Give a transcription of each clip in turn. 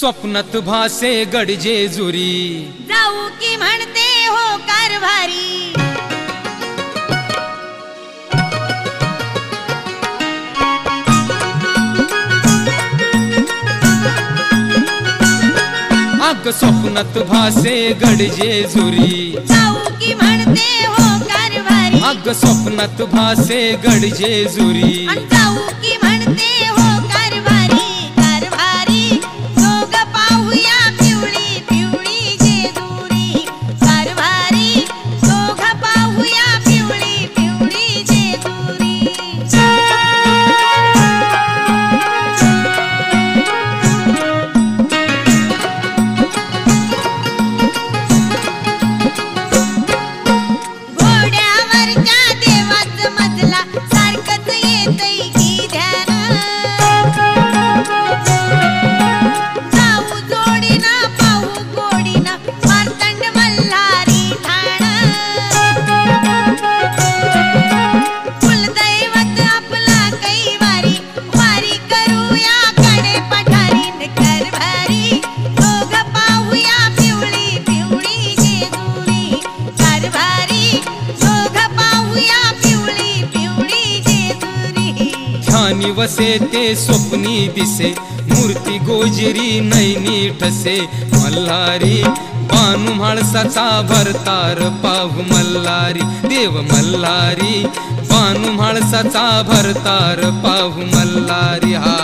स्वप्नात भासे गडजे जुरी. जाऊ की म्हणते हो कारभारी. अग स्वप्नात भासे गडजे जुरी. जाऊ की म्हणते हो कारभारी. अग स्वप्नात भासे गडजे जुरी. जाऊ की जेजुरी वसे ते स्वप्नी दिसे मूर्ती गोजरी नैनी ठसे मल्हारी बानू म्हाळसाचा भरतार पाहू मल्हारी देव मल्हारी बानू म्हाळसाचा भरतार पाहू मल्हारी हा.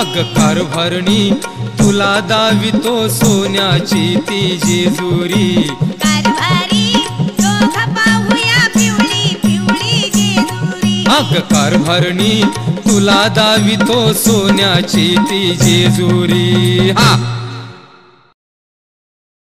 अग कारभारणी तुला दावितो सोन्याची ती जेजुरी. अग कारभारणी तुला दावितो सोन्याची ती जेजुरी. हा.